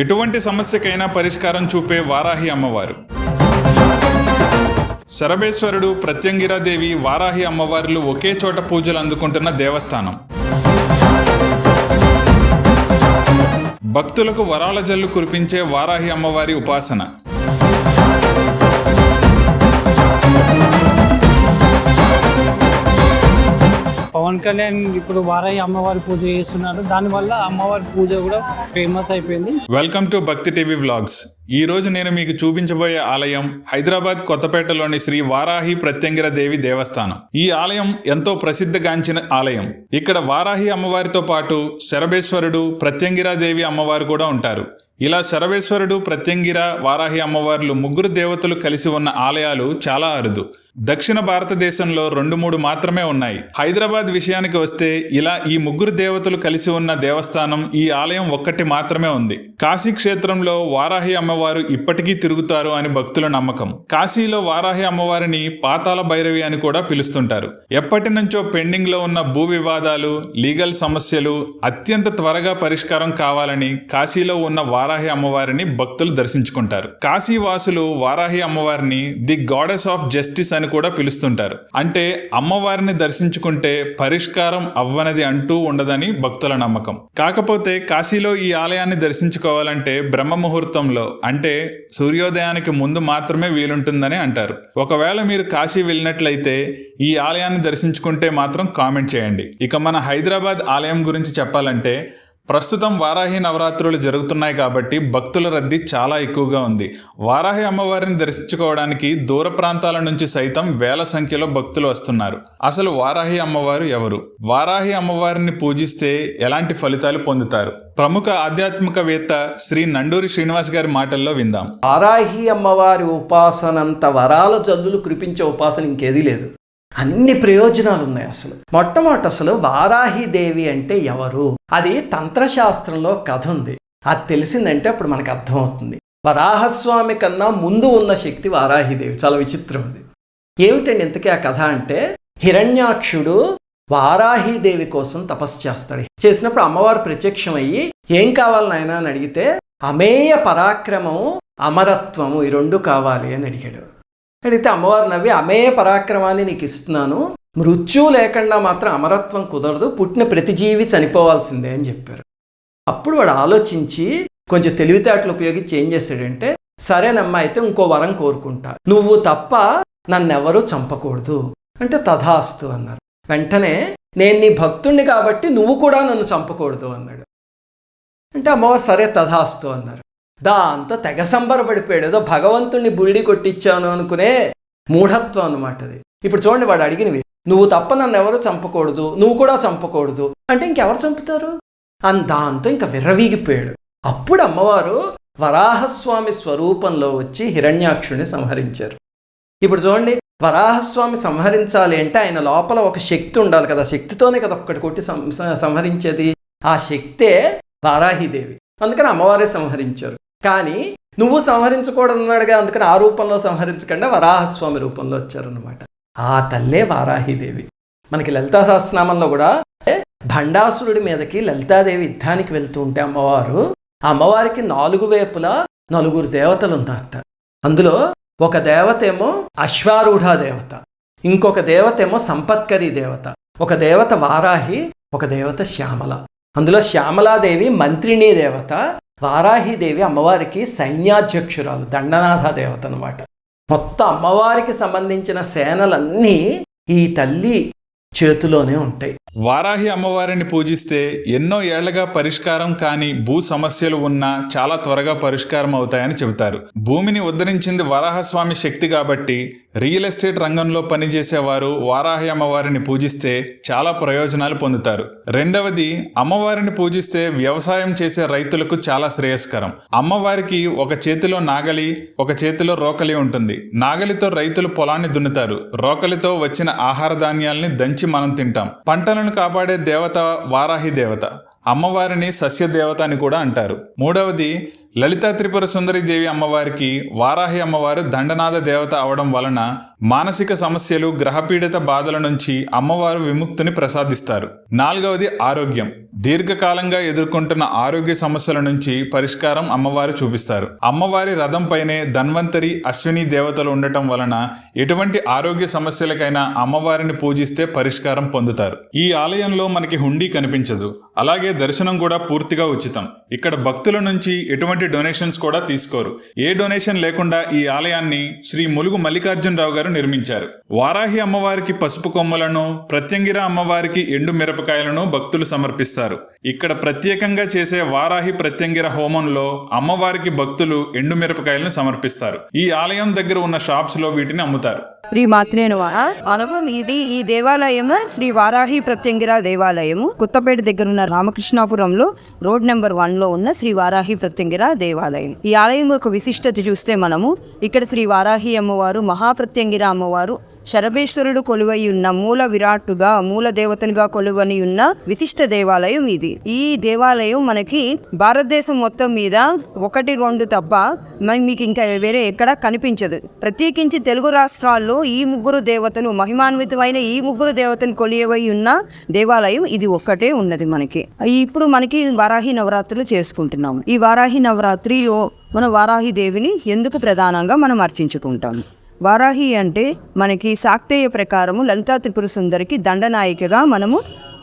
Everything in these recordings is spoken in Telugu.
ఎటువంటి సమస్యకైనా పరిష్కారం చూపే వారాహి అమ్మవారు. శరభేశ్వరుడు ప్రత్యంగిరాదేవి వారాహి అమ్మవార్లు ఒకే చోట పూజలు అందుకుంటున్న దేవస్థానం. భక్తులకు వరాల జల్లు కురిపించే వారాహి అమ్మవారి ఉపాసన. పవన్ కళ్యాణ్ ఇప్పుడు వారాయి అమ్మవారి పూజ చేస్తున్నారు. దానివల్ల అమ్మవారి పూజ కూడా ఫేమస్ అయిపోయింది. Welcome to Bhakthi TV vlogs ఈ రోజు నేను మీకు చూపించబోయే ఆలయం హైదరాబాద్ కొత్తపేటలోని శ్రీ వారాహి ప్రత్యంగిర దేవి దేవస్థానం. ఈ ఆలయం ఎంతో ప్రసిద్ధగాంచిన ఆలయం. ఇక్కడ వారాహి అమ్మవారితో పాటు శరభేశ్వరుడు ప్రత్యంగిరాదేవి అమ్మవారు కూడా ఉంటారు. ఇలా శరవేశ్వరుడు ప్రత్యంగిర వారాహి అమ్మవార్లు ముగ్గురు దేవతలు కలిసి ఉన్న ఆలయాలు చాలా అరుదు. దక్షిణ భారతదేశంలో రెండు మూడు మాత్రమే ఉన్నాయి. హైదరాబాద్ విషయానికి వస్తే ఇలా ఈ ముగ్గురు దేవతలు కలిసి ఉన్న దేవస్థానం ఈ ఆలయం ఒక్కటి మాత్రమే ఉంది. కాశీ క్షేత్రంలో వారాహి అమ్మవారు ఇప్పటికీ తిరుగుతారు అని భక్తుల నమ్మకం. కాశీలో వారాహి అమ్మవారిని పాతాల భైరవి అని కూడా పిలుస్తుంటారు. ఎప్పటి నుంచో పెండింగ్లో ఉన్న భూ వివాదాలు లీగల్ సమస్యలు అత్యంత త్వరగా పరిష్కారం కావాలని కాశీలో ఉన్న వారాహి అమ్మవారిని భక్తులు దర్శించుకుంటారు. కాశీ వాసులు వారాహి అమ్మవారిని ది గాడెస్ ఆఫ్ జస్టిస్ అని కూడా పిలుస్తుంటారు. అంటే అమ్మవారిని దర్శించుకుంటే పరిష్కారం అవ్వనది అంటూ ఉండదని భక్తుల నమ్మకం. కాకపోతే కాశీలో ఈ ఆలయాన్ని దర్శించుకోవాలంటే బ్రహ్మ ముహూర్తంలో అంటే సూర్యోదయానికి ముందు మాత్రమే వీలుంటుందని అంటారు. ఒకవేళ మీరు కాశీ వెళ్ళినట్లయితే ఈ ఆలయాన్ని దర్శించుకుంటే మాత్రం కామెంట్ చేయండి. ఇక మన హైదరాబాద్ ఆలయం గురించి చెప్పాలంటే ప్రస్తుతం వారాహి నవరాత్రులు జరుగుతున్నాయి కాబట్టి భక్తుల రద్దీ చాలా ఎక్కువగా ఉంది. వారాహి అమ్మవారిని దర్శించుకోవడానికి దూర ప్రాంతాల నుంచి సైతం వేల సంఖ్యలో భక్తులు వస్తున్నారు. అసలు వారాహి అమ్మవారు ఎవరు? వారాహి అమ్మవారిని పూజిస్తే ఎలాంటి ఫలితాలు పొందుతారు? ప్రముఖ ఆధ్యాత్మికవేత్త శ్రీ నండూరి శ్రీనివాస్ గారి మాటల్లో విందాం. వారాహి అమ్మవారి ఉపాసనంత వరాల చదువులు కురిపించే ఉపాసన ఇంకేదీ లేదు. అన్ని ప్రయోజనాలు ఉన్నాయి అసలు. మొట్టమొదటి అసలు వారాహిదేవి అంటే ఎవరు? అది తంత్రశాస్త్రంలో కథ ఉంది. అది తెలిసిందంటే అప్పుడు మనకు అర్థమవుతుంది. వరాహస్వామి కన్నా ముందు ఉన్న శక్తి వారాహిదేవి చాలా విచిత్రం అది. ఏమిటండి ఇంతకీ ఆ కథ అంటే? హిరణ్యాక్షుడు వారాహిదేవి కోసం తపస్సు చేస్తాడు. చేసినప్పుడు అమ్మవారు ప్రత్యక్షమయ్యి ఏం కావాలి నాయన? అని అడిగితే అమేయ పరాక్రమము అమరత్వము ఈ రెండు కావాలి అని అడిగాడు. అడిగితే అమ్మవారు నవ్వి అమేయ పరాక్రమాన్ని నీకు ఇస్తున్నాను. మృత్యు లేకుండా మాత్రం అమరత్వం కుదరదు. పుట్టిన ప్రతి జీవి చనిపోవాల్సిందే అని చెప్పారు. అప్పుడు వాడు ఆలోచించి కొంచెం తెలివితేటలు ఉపయోగించి ఏం చేశాడంటే సరేనమ్మా అయితే ఇంకో వరం కోరుకుంటా. నువ్వు తప్ప నన్నెవరూ చంపకూడదు. అంటే తథాస్తు అన్నారు. వెంటనే నేను నీ భక్తుణ్ణి కాబట్టి నువ్వు కూడా నన్ను చంపకూడదు అన్నాడు. అంటే అమ్మవారు సరే తథాస్తు అన్నారు. దాంతో తెగ సంబరపడిపోయాడు. ఏదో భగవంతుణ్ణి బుల్డి కొట్టించాను అనుకునే మూఢత్వం అనమాట అది. ఇప్పుడు చూడండి వాడు అడిగినవి నువ్వు తప్ప నన్ను ఎవరు చంపకూడదు? నువ్వు కూడా చంపకూడదు. అంటే ఇంకెవరు చంపుతారు? అని దాంతో ఇంకా విర్రవీగిపోయాడు. అప్పుడు అమ్మవారు వరాహస్వామి స్వరూపంలో వచ్చి హిరణ్యాక్షుడిని సంహరించారు. ఇప్పుడు చూడండి వరాహస్వామి సంహరించాలి అంటే ఆయన లోపల ఒక శక్తి ఉండాలి కదా. శక్తితోనే కదా ఒక్కటి కొట్టి సం- సంహరించేది. ఆ శక్తే వారాహిదేవి అందుకని అమ్మవారే సంహరించారు. కానీ నువ్వు సంహరించకూడదు అన్నాడుగా అందుకని ఆ రూపంలో సంహరించకుండా వరాహస్వామి రూపంలో వచ్చారనమాట ఆ తల్లే వారాహిదేవి. మనకి లలితా సహస్రనామంలో కూడా భండాసురుడి మీదకి లలితాదేవి యుద్ధానికి వెళ్తూ ఉంటే అమ్మవారు ఆ అమ్మవారికి నాలుగు వైపులా నలుగురు దేవతలు ఉన్నారట అందులో ఒక దేవత ఏమో అశ్వారూఢ దేవత ఇంకొక దేవత ఏమో సంపత్కరి దేవత ఒక దేవత వారాహి ఒక దేవత శ్యామల. అందులో శ్యామలాదేవి మంత్రిణీ దేవత వారాహిదేవి అమ్మవారికి సైన్యాధ్యక్షురాలు దండనాథ దేవత అనమాట మొత్తం అమ్మవారికి సంబంధించిన సేనలన్నీ ఈ తల్లి చేతిలోనే ఉంటాయి. వారాహి అమ్మవారిని పూజిస్తే ఎన్నో ఏళ్ళగా పరిష్కారం కాని భూ సమస్యలు ఉన్నా చాలా త్వరగా పరిష్కారం అవుతాయని చెబుతారు. భూమిని ఉద్ధరించింది వరాహస్వామి శక్తి కాబట్టి రియల్ ఎస్టేట్ రంగంలో పనిచేసేవారు వారాహి అమ్మవారిని పూజిస్తే చాలా ప్రయోజనాలు పొందుతారు. రెండవది అమ్మవారిని పూజిస్తే వ్యవసాయం చేసే రైతులకు చాలా శ్రేయస్కరం. అమ్మవారికి ఒక చేతిలో నాగలి ఒక చేతిలో రోకలి ఉంటుంది. నాగలితో రైతులు పొలాన్ని దున్నుతారు. రోకలితో వచ్చిన ఆహార ధాన్యాల్ని దంచి మనం తింటాం. పంటలను కాపాడే దేవత వారాహి దేవత. అమ్మవారిని సస్యదేవత అని కూడా అంటారు. మూడవది లలితా త్రిపుర సుందరి దేవి అమ్మవారికి వారాహి అమ్మవారు దండనాథ దేవత అవడం వలన మానసిక సమస్యలు గ్రహపీడిత బాధల నుంచి అమ్మవారు విముక్తిని ప్రసాదిస్తారు. నాలుగవది ఆరోగ్యం. దీర్ఘకాలంగా ఎదుర్కొంటున్న ఆరోగ్య సమస్యల నుంచి పరిష్కారం అమ్మవారు చూపిస్తారు. అమ్మవారి రథం పైనే ధన్వంతరి అశ్విని దేవతలు ఉండటం వలన ఎటువంటి ఆరోగ్య సమస్యలకైనా అమ్మవారిని పూజిస్తే పరిష్కారం పొందుతారు. ఈ ఆలయంలో మనకి హుండీ కనిపించదు. అలాగే దర్శనం కూడా పూర్తిగా ఉచితం. ఇక్కడ భక్తుల నుంచి ఎటువంటి డొనేషన్స్ కూడా తీసుకోరు. ఏ డొనేషన్ లేకుండా ఈ ఆలయాన్ని శ్రీ ములుగు మల్లికార్జునరావు గారు నిర్మించారు. వారాహి అమ్మవారికి పసుపు కొమ్మలను ప్రత్యంగిర అమ్మవారికి ఎండు మిరపకాయలను భక్తులు సమర్పిస్తారు. ఇక్కడ ప్రత్యేకంగా చేసే వారాహి ప్రత్యంగిర హోమంలో అమ్మవారికి భక్తులు ఎండు మిరపకాయలను సమర్పిస్తారు. ఈ ఆలయం దగ్గర ఉన్న షాప్స్లో వీటిని అమ్ముతారు. శ్రీ మాత్రేను ఇది ఈ దేవాలయం శ్రీ వారాహి ప్రత్యంగిర దేవాలయము. కొత్తపేట దగ్గర ఉన్న రామకృష్ణాపురంలో రోడ్ నెంబర్ వన్లో ఉన్న శ్రీ వారాహి ప్రత్యంగిర దేవాలయం. ఈ ఆలయం యొక్క విశిష్టత చూస్తే మనము ఇక్కడ శ్రీ వారాహి అమ్మవారు మహాప్రత్యంగిర అమ్మవారు శరభేశ్వరుడు కొలువై ఉన్న మూల విరాట్టుగా మూల దేవతనిగా కొలువని ఉన్న విశిష్ట దేవాలయం ఇది. ఈ దేవాలయం మనకి భారతదేశం మొత్తం మీద ఒకటి రెండు తప్ప మీకు ఇంకా వేరే ఎక్కడ కనిపించదు. ప్రత్యేకించి తెలుగు రాష్ట్రాల్లో ఈ ముగ్గురు దేవతలు మహిమాన్వితమైన ఈ ముగ్గురు దేవతను కొలియవై ఉన్న దేవాలయం ఇది ఒక్కటే ఉన్నది మనకి. ఇప్పుడు మనకి వారాహి నవరాత్రులు చేసుకుంటున్నాము. ఈ వారాహి నవరాత్రిలో మన వారాహి దేవిని ఎందుకు ప్రధానంగా మనం అర్చించుకుంటాము? వారాహి అంటే మనకి శాక్తేయ ప్రకారము లలితా త్రిపుర సుందరికి దండనాయికగా మనము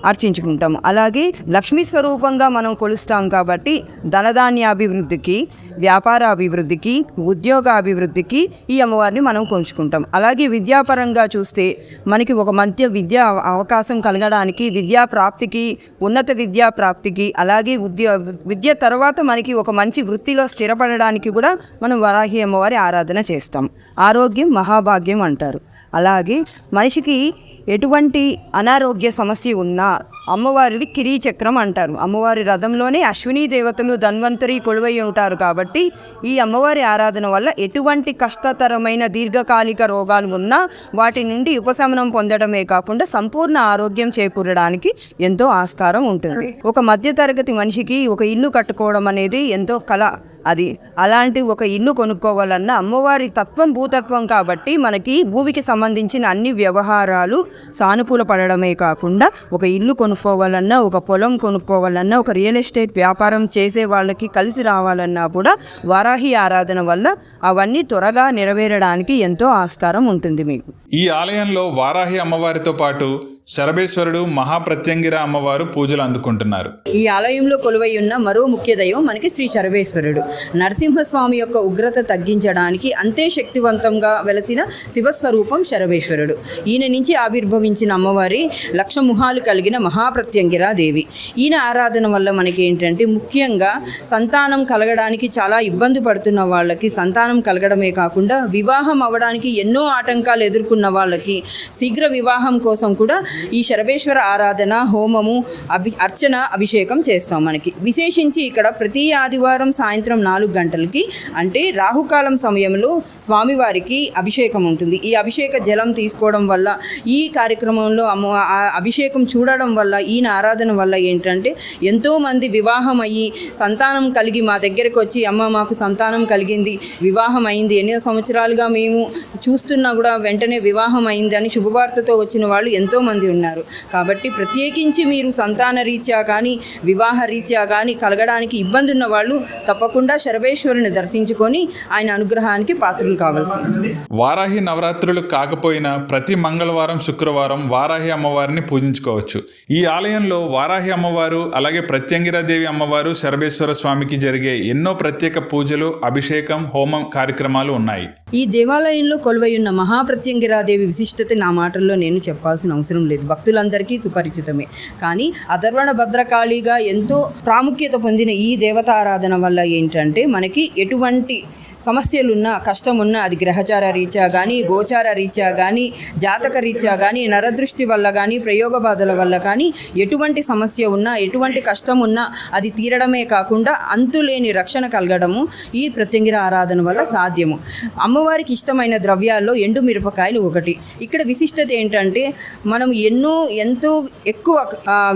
అర్చించుకుంటాము. అలాగే లక్ష్మీ స్వరూపంగా మనం కొలుస్తాం కాబట్టి ధనధాన్యాభివృద్ధికి వ్యాపార అభివృద్ధికి ఉద్యోగ అభివృద్ధికి ఈ అమ్మవారిని మనం కొలుచుకుంటాం. అలాగే విద్యాపరంగా చూస్తే మనకి ఒక మధ్య విద్యా అవకాశం కలగడానికి విద్యా ప్రాప్తికి ఉన్నత విద్యా ప్రాప్తికి అలాగే ఉద్యో విద్య తర్వాత మనకి ఒక మంచి వృత్తిలో స్థిరపడడానికి కూడా మనం వరాహి అమ్మవారి ఆరాధన చేస్తాం. ఆరోగ్యం మహాభాగ్యం అంటారు. అలాగే మనిషికి ఎటువంటి అనారోగ్య సమస్య ఉన్నా అమ్మవారిని కిరీ చక్రం అంటారు. అమ్మవారి రథంలోనే అశ్విని దేవతలు ధన్వంతరి కొలువై ఉంటారు కాబట్టి ఈ అమ్మవారి ఆరాధన వల్ల ఎటువంటి కష్టతరమైన దీర్ఘకాలిక రోగాలు ఉన్నా వాటి నుండి ఉపశమనం పొందడమే కాకుండా సంపూర్ణ ఆరోగ్యం చేకూరడానికి ఎంతో ఆస్కారం ఉంటుంది. ఒక మధ్యతరగతి మనిషికి ఒక ఇల్లు కట్టుకోవడం అనేది ఎంతో కళ అది అలాంటి ఒక ఇల్లు కొనుక్కోవాలన్నా అమ్మవారి తత్వం భూతత్వం కాబట్టి మనకి భూమికి సంబంధించిన అన్ని వ్యవహారాలు సానుకూల పడడమే కాకుండా ఒక ఇల్లు కొనుక్కోవాలన్నా ఒక పొలం కొనుక్కోవాలన్నా ఒక రియల్ ఎస్టేట్ వ్యాపారం చేసే వాళ్ళకి కలిసి రావాలన్నా కూడా వారాహి ఆరాధన వల్ల అవన్నీ త్వరగా నెరవేరడానికి ఎంతో ఆస్కారం ఉంటుంది మీకు. ఈ ఆలయంలో వారాహి అమ్మవారితో పాటు శరభేశ్వరుడు మహాప్రత్యంగిర అమ్మవారు పూజలు అందుకుంటున్నారు. ఈ ఆలయంలో కొలువై ఉన్న మరో ముఖ్య దైవం మనకి శ్రీ శరభేశ్వరుడు. నరసింహస్వామి యొక్క ఉగ్రత తగ్గించడానికి అంతే శక్తివంతంగా వెలసిన శివస్వరూపం శరభేశ్వరుడు. ఈయన నుంచి ఆవిర్భవించిన అమ్మవారి లక్ష ముఖాలు కలిగిన మహాప్రత్యంగిరా దేవి. ఈయన ఆరాధన వల్ల మనకి ఏంటంటే ముఖ్యంగా సంతానం కలగడానికి చాలా ఇబ్బంది పడుతున్న వాళ్ళకి సంతానం కలగడమే కాకుండా వివాహం అవ్వడానికి ఎన్నో ఆటంకాలు ఎదుర్కొన్న వాళ్ళకి శీఘ్ర వివాహం కోసం కూడా ఈ శరభేశ్వర ఆరాధన హోమము అభి అర్చన అభిషేకం చేస్తాం మనకి. విశేషించి ఇక్కడ ప్రతి ఆదివారం సాయంత్రం నాలుగు గంటలకి అంటే రాహుకాలం సమయంలో స్వామివారికి అభిషేకం ఉంటుంది. ఈ అభిషేక జలం తీసుకోవడం వల్ల ఈ కార్యక్రమంలో అమ్మ ఆ అభిషేకం చూడడం వల్ల ఈయన ఆరాధన వల్ల ఏంటంటే ఎంతోమంది వివాహం అయ్యి సంతానం కలిగి మా దగ్గరకు వచ్చి అమ్మ మాకు సంతానం కలిగింది వివాహం అయింది ఎన్నో సంవత్సరాలుగా మేము చూస్తున్నా కూడా వెంటనే వివాహం అయింది అని శుభవార్తతో వచ్చిన వాళ్ళు ఎంతోమంది ఉన్నారు. కాబట్టి ప్రత్యేకించి మీరు సంతాన రీత్యా కానీ వివాహ రీత్యా కానీ కలగడానికి ఇబ్బంది ఉన్న వాళ్ళు తప్పకుండా శరభేశ్వరుని దర్శించుకొని ఆయన అనుగ్రహానికి పాత్రలు కావాల్సింది వారాహి నవరాత్రులు కాకపోయినా ప్రతి మంగళవారం శుక్రవారం వారాహి అమ్మవారిని పూజించుకోవచ్చు. ఈ ఆలయంలో వారాహి అమ్మవారు అలాగే ప్రత్యంగిరాదేవి అమ్మవారు శరభేశ్వర స్వామికి జరిగే ఎన్నో ప్రత్యేక పూజలు అభిషేకం హోమం కార్యక్రమాలు ఉన్నాయి. ఈ దేవాలయంలో కొలువై ఉన్న మహాప్రత్యంగిరాదేవి విశిష్టత నా మాటల్లో నేను చెప్పాల్సిన అవసరం లేదు. భక్తులందరికీ సుపరిచితమే. కానీ అధర్వణ భద్రకాళిగా ఎంతో ప్రాముఖ్యత పొందిన ఈ దేవతారాధన వల్ల ఏంటంటే మనకి ఎటువంటి సమస్యలున్నా కష్టమున్నా అది గ్రహచార రీత్యా కానీ గోచార రీత్యా కానీ జాతక రీత్యా కానీ నరదృష్టి వల్ల కానీ ప్రయోగ బాధల వల్ల కానీ ఎటువంటి సమస్య ఉన్నా ఎటువంటి కష్టం ఉన్నా అది తీరడమే కాకుండా అంతులేని రక్షణ కలగడము ఈ ప్రత్యంగిర ఆరాధన వల్ల సాధ్యము. అమ్మవారికి ఇష్టమైన ద్రవ్యాల్లో ఎండు మిరపకాయలు ఒకటి. ఇక్కడ విశిష్టత ఏంటంటే మనం ఎన్నో ఎంతో ఎక్కువ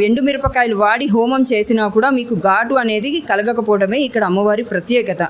ఎండు మిరపకాయలు వాడి హోమం చేసినా కూడా మీకు ఘాటు అనేది కలగకపోవడమే ఇక్కడ అమ్మవారి ప్రత్యేకత.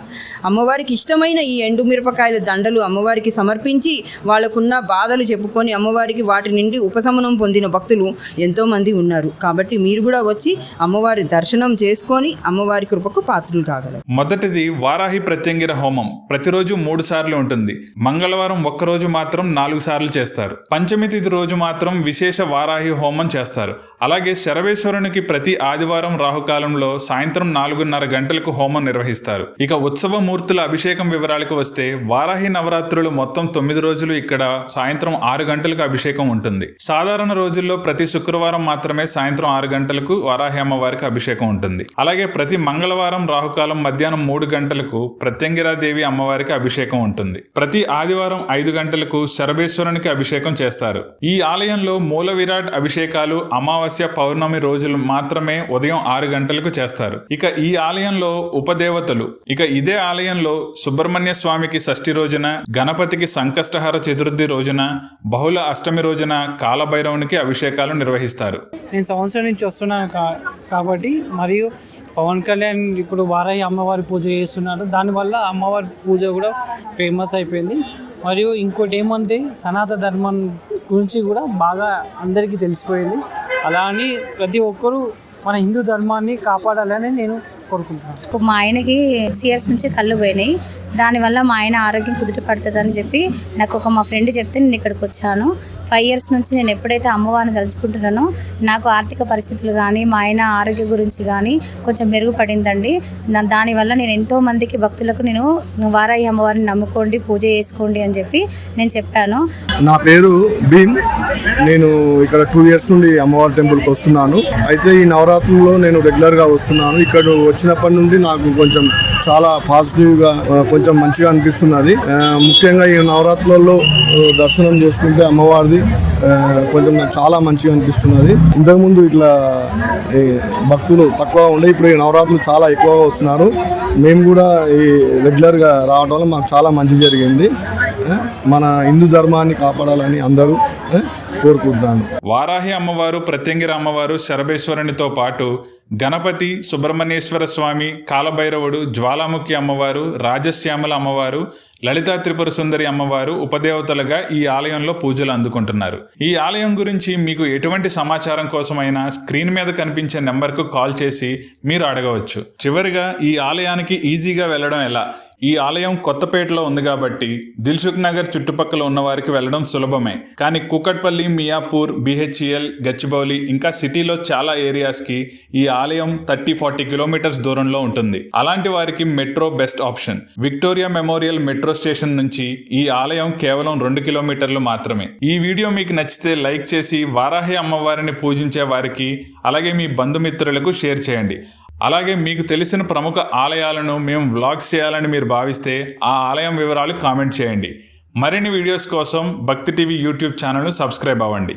అమ్మవారికి ఇష్టమైన ఇష్టమైన ఈ ఎండు మిరపకాయల దండలు అమ్మవారికి సమర్పించి వాళ్ళకున్న బాధలు చెప్పుకొని అమ్మవారికి వాటి నుండి ఉపశమనం పొందిన భక్తులు ఎంతో మంది ఉన్నారు. కాబట్టి మీరు కూడా వచ్చి అమ్మవారి దర్శనం చేసుకొని అమ్మవారి కృపకు పాత్రలు కాగలరు. మొదటిది వారాహి ప్రత్యంగిర హోమం. ప్రతిరోజు మూడు సార్లు ఉంటుంది. మంగళవారం ఒక్కరోజు మాత్రం నాలుగు సార్లు చేస్తారు. పంచమి తిథి రోజు మాత్రం విశేష వారాహి హోమం చేస్తారు. అలాగే శరవేశ్వరునికి ప్రతి ఆదివారం రాహుకాలంలో సాయంత్రం నాలుగున్నర గంటలకు హోమం నిర్వహిస్తారు. ఇక ఉత్సవ మూర్తుల అభిషేకం వివరాలకు వస్తే వారాహి నవరాత్రులు మొత్తం తొమ్మిది రోజులు ఇక్కడ సాయంత్రం ఆరు గంటలకు అభిషేకం ఉంటుంది. సాధారణ రోజుల్లో ప్రతి శుక్రవారం మాత్రమే సాయంత్రం ఆరు గంటలకు వారాహి అమ్మవారికి అభిషేకం ఉంటుంది. అలాగే ప్రతి మంగళవారం రాహుకాలం మధ్యాహ్నం మూడు గంటలకు ప్రత్యంగిరాదేవి అమ్మవారికి అభిషేకం ఉంటుంది. ప్రతి ఆదివారం ఐదు గంటలకు శరభేశ్వరునికి అభిషేకం చేస్తారు. ఈ ఆలయంలో మూల విరాట్ అభిషేకాలు అమావాస్య పౌర్ణమి రోజులు మాత్రమే ఉదయం ఆరు గంటలకు చేస్తారు. ఇక ఈ ఆలయంలో ఉపదేవతలు ఇక ఇదే ఆలయంలో సుబ్రహ్మణ్య స్వామికి షష్ఠి రోజున గణపతికి సంకష్టహర చతుర్థి రోజున బహుళ అష్టమి రోజున కాలభైరవునికి అభిషేకాలు నిర్వహిస్తారు. నేను సంవత్సరం నుంచి వస్తున్నాను కా కాబట్టి మరియు పవన్ కళ్యాణ్ ఇప్పుడు వారాయి అమ్మవారి పూజ చేస్తున్నాడు దానివల్ల అమ్మవారి పూజ కూడా ఫేమస్ అయిపోయింది. మరియు ఇంకోటి ఏమంటే సనాతన ధర్మం గురించి కూడా బాగా అందరికీ తెలిసిపోయింది. అలా అని ప్రతి ఒక్కరూ మన హిందూ ధర్మాన్ని కాపాడాలని నేను కోరుకుంటున్నాను. ఇప్పుడు మా ఆయనకి సిఎస్ నుంచి కళ్ళు పోయినాయి. దానివల్ల మా ఆయన ఆరోగ్యం కుదుట పడుతుంది అని చెప్పి నాకు ఒక మా ఫ్రెండ్ చెప్తే నేను ఇక్కడికి వచ్చాను. ఫైవ్ ఇయర్స్ నుంచి నేను ఎప్పుడైతే అమ్మవారిని తలుచుకుంటున్నానో నాకు ఆర్థిక పరిస్థితులు కానీ మా ఆయన ఆరోగ్య గురించి కానీ కొంచెం మెరుగుపడిందండి. దానివల్ల నేను ఎంతో మందికి భక్తులకు నేను వారాయి అమ్మవారిని నమ్ముకోండి పూజ చేసుకోండి అని చెప్పి నేను చెప్పాను. నా పేరు భీమ్. నేను ఇక్కడ టూ ఇయర్స్ నుండి అమ్మవారి టెంపుల్కి వస్తున్నాను. అయితే ఈ నవరాత్రుల్లో నేను రెగ్యులర్గా వస్తున్నాను. ఇక్కడ వచ్చినప్పటి నుండి నాకు కొంచెం చాలా పాజిటివ్గా కొంచెం మంచిగా అనిపిస్తున్నది. ముఖ్యంగా ఈ నవరాత్రులలో దర్శనం చేసుకుంటే అమ్మవారిది ఆ, కొంచెం నాకు చాలా మంచిగా అనిపిస్తున్నది. ఇంతకుముందు ఇట్లా ఈ భక్తులు తక్కువ ఉండే ఇప్పుడు ఈ నవరాత్రులు చాలా ఎక్కువగా వస్తున్నారు. మేము కూడా ఈ రెగ్యులర్గా రావడం వల్ల మాకు చాలా మంచి జరిగింది. మన హిందూ ధర్మాన్ని కాపాడాలని అందరూ కోరుకుంటున్నాను. వారాహి అమ్మవారు ప్రత్యంగిర అమ్మవారు శరభేశ్వరునితో పాటు గణపతి సుబ్రహ్మణ్యేశ్వర స్వామి కాలభైరవుడు జ్వాలాముఖి అమ్మవారు రాజశ్యామల అమ్మవారు లలితా త్రిపుర సుందరి అమ్మవారు ఉపదేవతలుగా ఈ ఆలయంలో పూజలు అందుకుంటున్నారు. ఈ ఆలయం గురించి మీకు ఎటువంటి సమాచారం కోసమైనా స్క్రీన్ మీద కనిపించే నెంబర్కు కాల్ చేసి మీరు అడగవచ్చు. చివరిగా ఈ ఆలయానికి ఈజీగా వెళ్ళడం ఎలా? ఈ ఆలయం కొత్తపేటలో ఉంది కాబట్టి దిల్సుఖ్ నగర్ చుట్టుపక్కల ఉన్న వారికి వెళ్ళడం సులభమే. కానీ కూకట్పల్లి మియాపూర్ బిహెచ్ఈఎల్ గచ్చిబౌలి ఇంకా సిటీలో చాలా ఏరియాస్కి ఈ ఆలయం థర్టీ ఫార్టీ కిలోమీటర్స్ దూరంలో ఉంటుంది. అలాంటి వారికి metro best option. Victoria Memorial metro station నుంచి ఈ ఆలయం కేవలం రెండు కిలోమీటర్లు మాత్రమే. ఈ వీడియో మీకు నచ్చితే లైక్ చేసి వారాహి అమ్మవారిని పూజించే వారికి అలాగే మీ బంధుమిత్రులకు షేర్ చేయండి. అలాగే మీకు తెలిసిన ప్రముఖ ఆలయాలను మేము వ్లాగ్స్ చేయాలని మీరు భావిస్తే ఆ ఆలయం వివరాలు కామెంట్ చేయండి. మరిన్ని వీడియోస్ కోసం భక్తి టీవీ యూట్యూబ్ ఛానల్ను సబ్స్క్రైబ్ అవ్వండి.